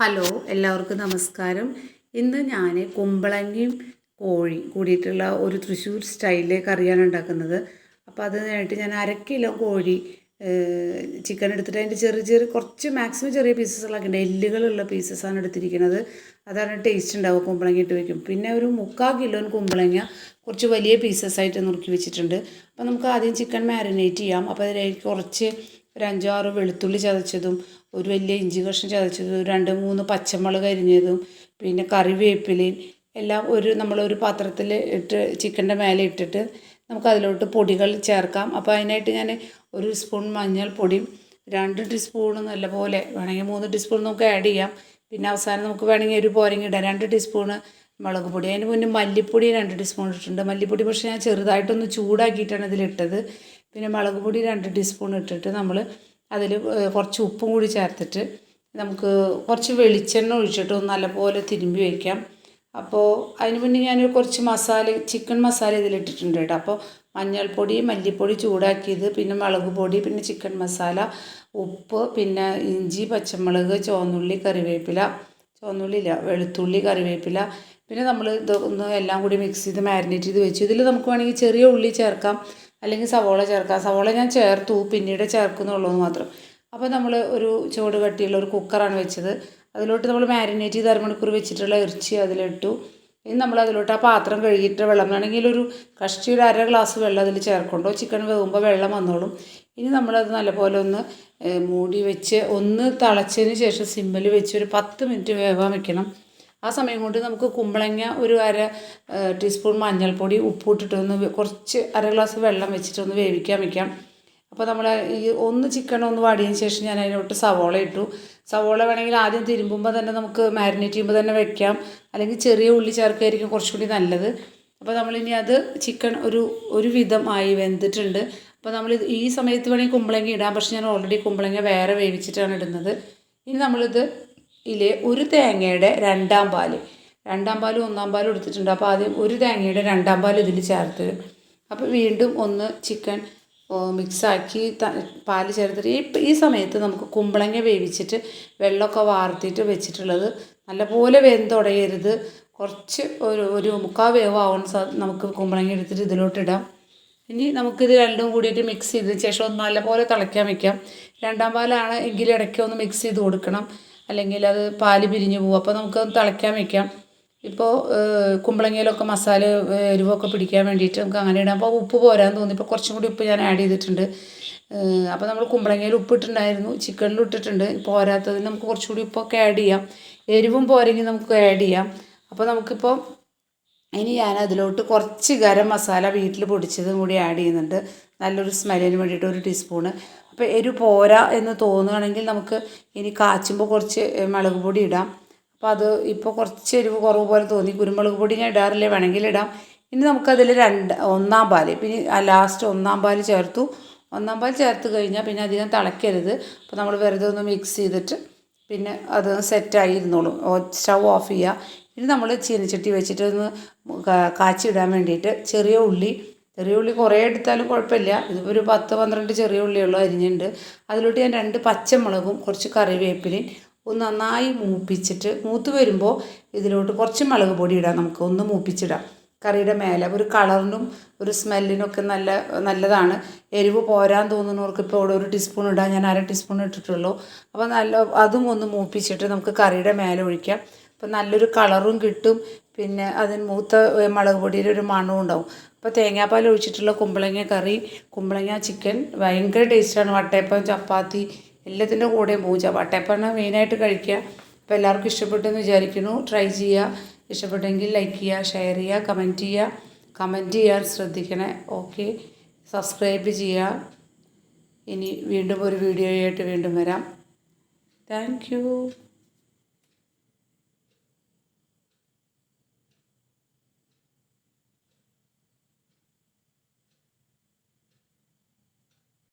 Hello എല്ലാവർക്കും നമസ്കാരം. ഇന്ന് ഞാൻ കുമ്പളങ്ങിയും കോഴി കൂടിയിട്ടുള്ള ഒരു തൃശ്ശൂർ സ്റ്റൈലിലെ കറിയാണ് ഉണ്ടാക്കുന്നത്. അപ്പോൾ അതിനായിട്ട് ഞാൻ അര കിലോ കോഴി ചിക്കൻ എടുത്തിട്ട് അതിന്റെ ചെറിയ ചെറിയ കുറച്ച് മാക്സിമം ചെറിയ പീസസുകളാക്കിയിട്ട് എല്ലുകളുള്ള പീസസാണ് എടുത്തിരിക്കുന്നത്. അതാണ് ടേസ്റ്റ് ഉണ്ടാവുക കുമ്പളങ്ങ ഇട്ട് വയ്ക്കും പിന്നെ ഒരു മുക്കാൽ കിലോ കുമ്പളങ്ങ കുറച്ച് വലിയ പീസസ് ആയിട്ട് നുറുക്കി വെച്ചിട്ടുണ്ട്. അപ്പോൾ നമുക്ക് ആദ്യം ചിക്കൻ മാരിനേറ്റ് ചെയ്യാം. അപ്പോൾ അതിലേക്ക് കുറച്ച് ഒരു അഞ്ചാറ് വെളുത്തുള്ളി ചതച്ചതും ഒരു വലിയ ഇഞ്ചി കഷ്ണം ചതച്ചതും രണ്ട് മൂന്ന് പച്ചമുളക് അരിഞ്ഞതും പിന്നെ കറിവേപ്പിലയും എല്ലാം ഒരു നമ്മളൊരു പാത്രത്തിൽ ഇട്ട് ചിക്കന്റെ മേലെ ഇട്ടിട്ട് നമുക്ക് അതിലോട്ട് പൊടികൾ ചേർക്കാം. അപ്പോൾ അതിനായിട്ട് ഞാൻ ഒരു സ്പൂൺ മഞ്ഞൾപ്പൊടിയും രണ്ട് ടീസ്പൂൺ നല്ലപോലെ വേണമെങ്കിൽ മൂന്ന് ടീസ്പൂൺ നമുക്ക് ആഡ് ചെയ്യാം. പിന്നെ അവസാനം നമുക്ക് വേണമെങ്കിൽ ഒരു പോരങ്ങി ഇടാം. രണ്ട് ടീസ്പൂൺ മുളക് പൊടി. അതിന് മുന്നേ മല്ലിപ്പൊടി രണ്ട് ടീസ്പൂൺ ഇട്ടിട്ടുണ്ട്. മല്ലിപ്പൊടി പക്ഷേ ഞാൻ ചെറുതായിട്ടൊന്ന് ചൂടാക്കിയിട്ടാണ് ഇതിലിട്ടത്. പിന്നെ മുളക് പൊടി രണ്ട് ടീസ്പൂൺ ഇട്ടിട്ട് നമ്മൾ അതിൽ കുറച്ച് ഉപ്പും കൂടി ചേർത്തിട്ട് നമുക്ക് കുറച്ച് വെളിച്ചെണ്ണ ഒഴിച്ചിട്ട് ഒന്ന് നല്ലപോലെ തിരുമ്പി വയ്ക്കാം അപ്പോൾ അതിന് മുന്നേ ഞാൻ കുറച്ച് മസാല ചിക്കൻ മസാല ഇതിലിട്ടിട്ടുണ്ട് കേട്ടോ. അപ്പോൾ മഞ്ഞൾപ്പൊടി മല്ലിപ്പൊടി ചൂടാക്കിയത് പിന്നെ മുളക് പൊടി പിന്നെ ചിക്കൻ മസാല ഉപ്പ് പിന്നെ ഇഞ്ചി പച്ചമുളക് ചുവന്നുള്ളി കറിവേപ്പില ചുവന്നുള്ളി ഇല്ല വെളുത്തുള്ളി കറിവേപ്പില പിന്നെ നമ്മൾ ഇത് ഒന്ന് എല്ലാം കൂടി മിക്സ് ചെയ്ത് മാരിനേറ്റ് ചെയ്ത് വെച്ചു. ഇതിൽ നമുക്ക് വേണമെങ്കിൽ ചെറിയ ഉള്ളി ചേർക്കാം. അല്ലെങ്കിൽ സവോള ചേർക്കാം സവോള ഞാൻ ചേർത്തു പിന്നീട് ചേർക്കുന്നുള്ളൂ മാത്രം. അപ്പോൾ നമ്മൾ ഒരു ചുവട് കട്ടിയുള്ള ഒരു കുക്കറാണ് വെച്ചത്. അതിലോട്ട് നമ്മൾ മാരിനേറ്റ് ചെയ്ത് അരമണിക്കൂർ വെച്ചിട്ടുള്ള ഇറച്ചി അതിലിട്ടു. ഇനി നമ്മൾ അതിലോട്ട് ആ പാത്രം കഴുകിയിട്ട് വെള്ളം വേണമെങ്കിൽ ഒരു കഷ്ടി ഒരു അര ഗ്ലാസ് വെള്ളം അതിൽ ചേർക്കണ്ടോ ചിക്കൻ വേകുമ്പോൾ വെള്ളം വന്നോളും. ഇനി നമ്മളത് നല്ലപോലെ ഒന്ന് മൂടി വെച്ച് ഒന്ന് തിളച്ചതിന് ശേഷം സിമ്മിൽ വെച്ച് ഒരു പത്ത് മിനിറ്റ് വേവാൻ വെക്കണം. ആ സമയം കൊണ്ട് നമുക്ക് കുമ്പളങ്ങ ഒരു അര ടീസ്പൂൺ മഞ്ഞൾപ്പൊടി ഉപ്പിട്ടിട്ടൊന്ന് കുറച്ച് അര ഗ്ലാസ് വെള്ളം വെച്ചിട്ടൊന്ന് വേവിക്കാൻ വയ്ക്കാം അപ്പോൾ നമ്മൾ ഈ ഒന്ന് ചിക്കൻ ഒന്ന് വാടിയതിന് ശേഷം ഞാൻ അതിനോട്ട് സവോള ഇട്ടു. സവോള വേണമെങ്കിൽ ആദ്യം തിരുമ്പുമ്പോൾ തന്നെ നമുക്ക് മാരിനേറ്റ് ചെയ്യുമ്പോൾ തന്നെ വെക്കാം. അല്ലെങ്കിൽ ചെറിയ ഉള്ളി ചേർക്കുകയായിരിക്കും കുറച്ചുകൂടി നല്ലത്. അപ്പോൾ നമ്മളിനി അത് ചിക്കൻ ഒരു ഒരു വിധമായി വെന്തിട്ടുണ്ട്. അപ്പോൾ നമ്മൾ ഈ സമയത്ത് വേണമെങ്കിൽ കുമ്പളങ്ങ ഇടാം. പക്ഷേ ഞാൻ ഓൾറെഡി കുമ്പളങ്ങ വേറെ വേവിച്ചിട്ടാണ് ഇടുന്നത്. ഇനി നമ്മളിത് ഇതിൽ ഒരു തേങ്ങയുടെ രണ്ടാം പാൽ രണ്ടാം പാലും ഒന്നാം പാലും എടുത്തിട്ടുണ്ട്. അപ്പോൾ ആദ്യം ഒരു തേങ്ങയുടെ രണ്ടാം പാൽ ഇതിൽ ചേർത്ത്. അപ്പോൾ വീണ്ടും ഒന്ന് ചിക്കൻ മിക്സാക്കി പാൽ ചേർത്തിട്ട് ഈ ഈ സമയത്ത് നമുക്ക് കുമ്പളങ്ങ വേവിച്ചിട്ട് വെള്ളമൊക്കെ വാർത്തിട്ട് വെച്ചിട്ടുള്ളത് നല്ലപോലെ വെന്തുടയരുത്. കുറച്ച് ഒരു ഒരു മുക്കാൽ വേവാവുന്ന നമുക്ക് കുമ്പളങ്ങ എടുത്തിട്ട് ഇതിലോട്ട് ഇടാം ഇനി നമുക്കിത് രണ്ടും കൂടിയിട്ട് മിക്സ് ചെയ്തതിന് ശേഷം ഒന്ന് നല്ലപോലെ തിളയ്ക്കാൻ വെക്കാം. രണ്ടാം പാലാണ് എങ്കിൽ ഇടയ്ക്ക് ഒന്ന് മിക്സ് ചെയ്ത് കൊടുക്കണം. അല്ലെങ്കിൽ അത് പാൽ പിരിഞ്ഞു പോകും അപ്പോൾ നമുക്ക് തിളയ്ക്കാൻ വെക്കാം. ഇപ്പോൾ കുമ്പളങ്ങയിലൊക്കെ മസാല എരിവൊക്കെ പിടിക്കാൻ വേണ്ടിയിട്ട് നമുക്ക് അങ്ങനെ ഇടാം. അപ്പോൾ ഉപ്പ് പോരാൻ തോന്നി. ഇപ്പോൾ കുറച്ചും കൂടി ഉപ്പ് ഞാൻ ആഡ് ചെയ്തിട്ടുണ്ട്. അപ്പോൾ നമ്മൾ കുമ്പളങ്ങയിൽ ഉപ്പിട്ടുണ്ടായിരുന്നു ചിക്കനിൽ ഇട്ടിട്ടുണ്ട്. പോരാത്തതിന് നമുക്ക് കുറച്ചുകൂടി ഉപ്പൊക്കെ ആഡ് ചെയ്യാം. എരിവും പോരെങ്കിൽ നമുക്ക് ആഡ് ചെയ്യാം. അപ്പോൾ നമുക്കിപ്പോൾ ഇനി ഞാൻ അതിലോട്ട് കുറച്ച് ഗരം മസാല വീട്ടിൽ പൊടിച്ചതും കൂടി ആഡ് ചെയ്യുന്നുണ്ട്. നല്ലൊരു സ്മെല്ലിന് വേണ്ടിയിട്ട് ഒരു ടീസ്പൂണ്. അപ്പോൾ എരിവ് പോരാ എന്ന് തോന്നുകയാണെങ്കിൽ നമുക്ക് ഇനി കാച്ചുമ്പോൾ കുറച്ച് മുളക് പൊടി ഇടാം. അപ്പോൾ അത് ഇപ്പോൾ കുറച്ച് എരിവ് കുറവ് പോലെ തോന്നി. കുരുമുളക് പൊടി ഞാൻ ഇടാറില്ല വേണമെങ്കിൽ ഇടാം. ഇനി നമുക്കതിൽ രണ്ട് ഒന്നാം പാൽ പിന്നെ ലാസ്റ്റ് ഒന്നാം പാൽ ചേർത്തു. ഒന്നാം പാൽ ചേർത്ത് കഴിഞ്ഞാൽ പിന്നെ അധികം തിളയ്ക്കരുത് അപ്പോൾ നമ്മൾ വെറുതെ ഒന്ന് മിക്സ് ചെയ്തിട്ട് പിന്നെ അത് സെറ്റായി ഇരുന്നോളും. സ്റ്റവ് ഓഫ് ചെയ്യുക ഇനി നമ്മൾ ചീനച്ചട്ടി വെച്ചിട്ട് ഒന്ന് കാച്ചിടാൻ വേണ്ടിയിട്ട് ചെറിയ ഉള്ളി ചെറിയ ഉള്ളി കുറേ എടുത്താലും കുഴപ്പമില്ല. ഇതിപ്പോൾ ഒരു പത്ത് പന്ത്രണ്ട് ചെറിയ ഉള്ളിയുള്ള അരിഞ്ഞുണ്ട്. അതിലോട്ട് ഞാൻ രണ്ട് പച്ചമുളകും കുറച്ച് കറിവേപ്പിലയും ഒന്ന് നന്നായി മൂപ്പിച്ചിട്ട് മൂത്ത് വരുമ്പോൾ ഇതിലോട്ട് കുറച്ച് മുളക് പൊടി ഇടാം നമുക്ക്. ഒന്ന് മൂപ്പിച്ചിടാം. കറിയുടെ മേലെ ഒരു കളറിനും ഒരു സ്മെല്ലിനൊക്കെ നല്ല നല്ലതാണ്. എരിവ് പോരാൻ തോന്നുന്നവർക്ക് ഇപ്പോൾ ഇവിടെ ഒരു ടീസ്പൂൺ ഇടാം. ഞാൻ അര ടീസ്പൂൺ ഇട്ടിട്ടുള്ളൂ. അപ്പോൾ നല്ല അതും ഒന്ന് മൂപ്പിച്ചിട്ട് നമുക്ക് കറിയുടെ മേലെ ഒഴിക്കാം. അപ്പോൾ നല്ലൊരു കളറും കിട്ടും. പിന്നെ അതിന് മൂത്ത മുളക് പൊടിയുടെ ഒരു മണവും ഉണ്ടാവും. അപ്പോൾ തേങ്ങാപ്പാൽ ഒഴിച്ചിട്ടുള്ള കുമ്പളങ്ങ കറി കുമ്പളങ്ങ ചിക്കൻ ഭയങ്കര ടേസ്റ്റാണ് വട്ടയപ്പം ചപ്പാത്തി എല്ലാത്തിന്റെ കൂടെയും പൂജ വട്ടയപ്പം മെയിനായിട്ട് കഴിക്കുക. അപ്പോൾ എല്ലാവർക്കും ഇഷ്ടപ്പെട്ടെന്ന് വിചാരിക്കുന്നു. ട്രൈ ചെയ്യുക. ഇഷ്ടപ്പെട്ടെങ്കിൽ ലൈക്ക് ചെയ്യുക ഷെയർ ചെയ്യുക കമന്റ് ചെയ്യുക. കമന്റ് ചെയ്യാൻ ശ്രദ്ധിക്കണേ. ഓക്കെ സബ്സ്ക്രൈബ് ചെയ്യുക. ഇനി വീണ്ടും ഒരു വീഡിയോയായിട്ട് വീണ്ടും വരാം. താങ്ക്